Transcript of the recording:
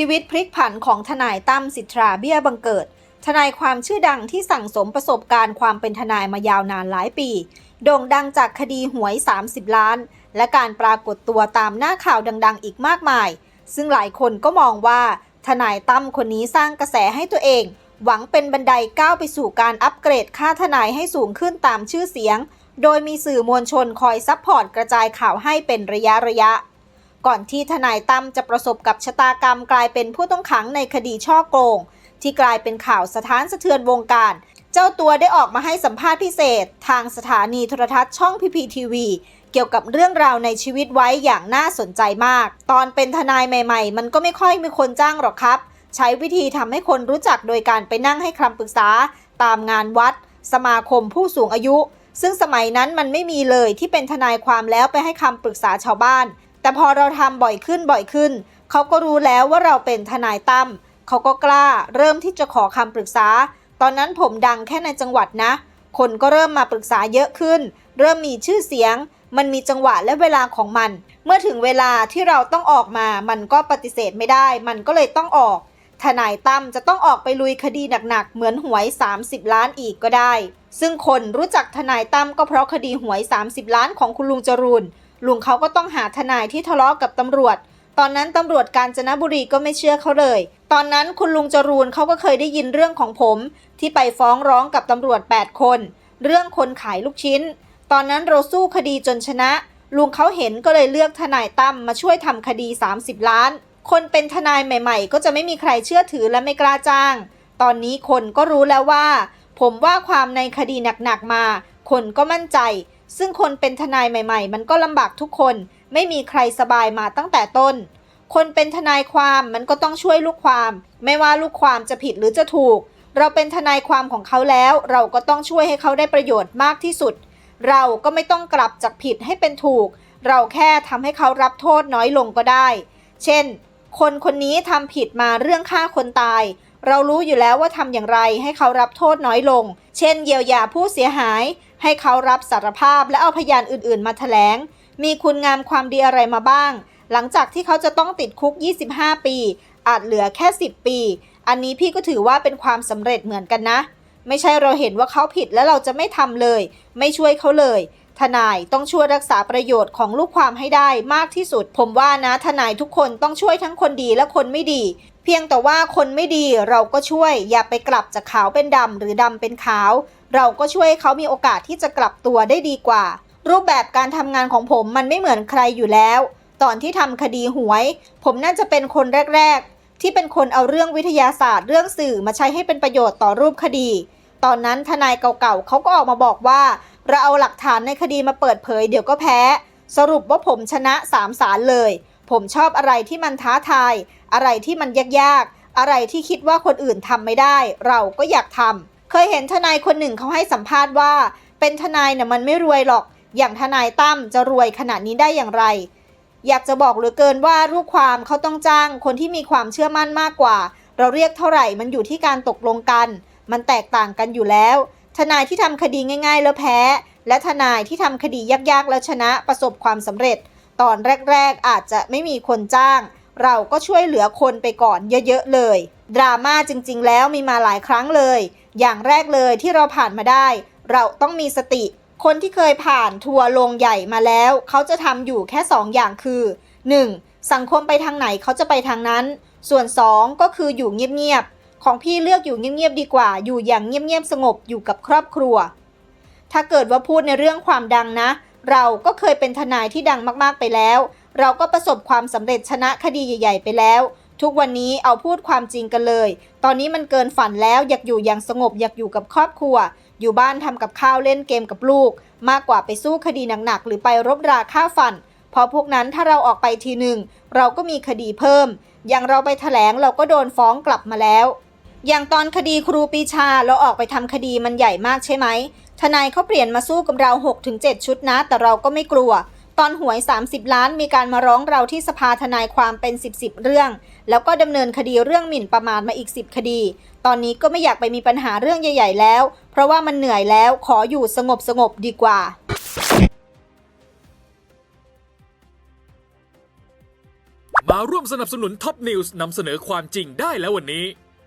ชีวิตพลิกผันของทนายตั้มสิทราเบี้ยบังเกิด ทนายความชื่อดังที่สั่งสมประสบการณ์ความเป็นทนายมายาวนานหลายปี โด่งดังจากคดีหวย 30 ล้าน และการปรากฏตัวตามหน้าข่าวดังๆ อีกมากมาย ซึ่งหลายคนก็มองว่า ทนายตั้มคนนี้สร้างกระแสให้ตัวเอง หวังเป็นบันไดก้าวไปสู่การอัปเกรดค่าทนายให้สูงขึ้นตามชื่อเสียง โดยมีสื่อมวลชนคอยซัพพอร์ตกระจายข่าวให้เป็นระยะระยะ ก่อนที่ทนายตั้มจะประสบกับชะตากรรมกลายเป็นผู้ต้องขังในคดีช่อโกง ที่กลายเป็นข่าวสถานสะเทือนวงการ เจ้าตัวได้ออกมาให้สัมภาษณ์พิเศษ ทางสถานีโทรทัศน์ช่องพีพีทีวีเกี่ยวกับเรื่องราวในชีวิตไว้อย่างน่าสนใจมาก ตอนเป็นทนายใหม่ ๆ มันก็ไม่ค่อยมีคนจ้างหรอกครับ ใช้วิธีทำให้คนรู้จักโดยการไปนั่งให้คำปรึกษา ตามงานวัด สมาคมผู้สูงอายุ ซึ่งสมัยนั้นมันไม่มีเลยที่เป็นทนายความแล้วไปให้คำปรึกษาชาวบ้าน แต่พอเราทำบ่อยขึ้นบ่อยขึ้น เขาก็รู้แล้วว่าเราเป็นทนายตั้มเขาก็กล้าเริ่มที่จะขอคำปรึกษา ตอนนั้นผมดังแค่ในจังหวัดนะ คนก็เริ่มมาปรึกษาเยอะขึ้น เริ่มมีชื่อเสียง มันมีจังหวะและเวลาของมัน เมื่อถึงเวลาที่เราต้องออกมา มันก็ปฏิเสธไม่ได้ มันก็เลยต้องออก ทนายตั้มจะต้องออกไปลุยคดีหนักๆ เหมือนหวย 30 ล้านอีกก็ได้ ซึ่งคนรู้จักทนายตั้มก็เพราะคดีหวย 30 ล้านของคุณลุงจรูน ลุงเขาก็ต้องหาทนายที่ทะเลาะกับตำรวจ ตอนนั้นตำรวจกาญจนบุรีก็ไม่เชื่อเขาเลย ตอนนั้นคุณลุงจรูนเขาก็เคยได้ยินเรื่องของผม ที่ไปฟ้องร้องกับตำรวจ 8 คน เรื่องคนขายลูกชิ้น ตอนนั้นเราสู้คดีจนชนะ ลุงเขาเห็นก็เลยเลือกทนายตั้มมาช่วยทำคดี 30 ล้าน คนเป็นทนายใหม่ ๆ ก็จะไม่มีใครเชื่อถือและไม่กล้าจ้าง ตอนนี้คนก็รู้แล้วว่า ผมว่าความในคดีหนักๆมา คนก็มั่นใจ ซึ่งคนเป็นทนายใหม่ ๆ มันก็ลำบากทุกคน ไม่มีใครสบายมาตั้งแต่ต้น คนเป็นทนายความมันก็ต้องช่วยลูกความ ไม่ว่าลูกความจะผิดหรือจะถูก เราเป็นทนายความของเขาแล้ว เราก็ต้องช่วยให้เขาได้ประโยชน์มากที่สุด เราก็ไม่ต้องกลับจากผิดให้เป็นถูก เราแค่ทำให้เขารับโทษน้อยลงก็ได้ เช่น คนคนนี้ทำผิดมาเรื่องฆ่าคนตาย เรารู้อยู่แล้วว่าทำอย่างไรให้เขารับโทษน้อยลง เช่น เยียวยาผู้เสียหาย ให้เขารับสารภาพและเอาพยานอื่นๆ มาแถลง มีคุณงามความดีอะไรมาบ้าง หลังจากที่เขาจะต้องติดคุก 25 ปี อาจเหลือแค่ 10 ปี อันนี้พี่ก็ถือว่าเป็นความสำเร็จเหมือนกันนะ ไม่ใช่เราเห็นว่าเขาผิดแล้วเราจะไม่ทำเลย ไม่ช่วยเขาเลย ทนายต้องช่วยรักษาประโยชน์ของลูกความให้ได้มากที่สุด ผมว่านะทนายทุกคนต้องช่วยทั้งคนดีและคนไม่ดี เพียงแต่ว่าคนไม่ดีเราก็ช่วย อย่าไปกลับจากขาวเป็นดำหรือดำเป็นขาว เราก็ช่วยเขามีโอกาสที่จะกลับตัวได้ดีกว่า รูปแบบการทำงานของผมมันไม่เหมือนใครอยู่แล้ว ตอนที่ทำคดีหวย ผมน่าจะเป็นคนแรก ๆ ที่เป็นคนเอาเรื่องวิทยาศาสตร์เรื่องสื่อมาใช้ให้เป็นประโยชน์ต่อรูปคดี ตอนนั้นทนายเก่าๆเขาก็ออกมาบอกว่า เราเอาหลักฐานในคดีมาเปิดเผยเดี๋ยวก็แพ้ สรุปว่าผมชนะสามศาลเลย ผมชอบอะไรที่มันท้าทาย อะไรที่มันยากๆ อะไรที่คิดว่าคนอื่นทำไม่ได้ เราก็อยากทำเคยเห็นทนายคนหนึ่งเขาให้สัมภาษณ์ว่า เป็นทนายเนี่ยมันไม่รวยหรอก อย่างทนายตั้มจะรวยขนาดนี้ได้อย่างไร อยากจะบอกเหลือเกินว่าลูกความเขาต้องจ้าง คนที่มีความเชื่อมั่นมากกว่า เราเรียกเท่าไหร่มันอยู่ที่การตกลงกัน มันแตกต่างกันอยู่แล้ว ทนายที่ทำคดีง่ายๆ แล้วแพ้ และทนายที่ทำคดียากๆ แล้วชนะประสบความสำเร็จ ตอนแรกๆ อาจจะไม่มีคนจ้าง เราก็ช่วยเหลือคนไปก่อนเยอะๆเลย ดราม่าจริงๆ แล้วมีมาหลายครั้งเลย อย่างแรกเลยที่เราผ่านมาได้ เราต้องมีสติ คนที่เคยผ่านทัวร์ลงใหญ่มาแล้ว เขาจะทำอยู่แค่2อย่างคือ 1. สังคมไปทางไหนเขาจะไปทางนั้น ส่วน 2 ก็คืออยู่เงียบๆ ของพี่เลือกอยู่เงียบๆดีกว่า อยู่อย่างเงียบๆสงบอยู่กับครอบครัว ถ้าเกิดว่าพูดในเรื่องความดังนะ เราก็เคยเป็นทนายที่ดังมากๆไปแล้ว เราก็ประสบความสำเร็จชนะคดีใหญ่ ๆ ไปแล้ว ทุกวันนี้เอาพูดความจริงกันเลย ตอนนี้มันเกินฝันแล้วอยากอยู่อย่างสงบอยากอยู่กับครอบครัว อยู่บ้านทำกับข้าวเล่นเกมกับลูก มากกว่าไปสู้คดีหนักๆหรือไปรบราฆ่าฟันเพราะพวกนั้นถ้าเราออกไปทีหนึ่งเราก็มีคดีเพิ่ม อย่างเราไปแถลงเราก็โดนฟ้องกลับมาแล้ว อย่างตอนคดีครูปีชาเราออกไปทำคดีมันใหญ่มากใช่ไหม ทนายเขาเปลี่ยนมาสู้กับเรา6-7ชุดนะ แต่เราก็ไม่กลัว ตอนหวย 30 ล้านมีการมาร้องเราที่สภาทนายความเป็น 10 10 เรื่อง แล้วก็ดำเนินคดีเรื่องหมิ่นประมาทมาอีก 10 คดี ตอนนี้ก็ไม่อยากไปมีปัญหาเรื่องใหญ่ ๆ แล้ว เพราะว่ามันเหนื่อยแล้วขออยู่สงบสงบดีกว่ามาร่วมสนับสนุนท็อปนิวส์นำเสนอความจริงได้แล้ววันนี้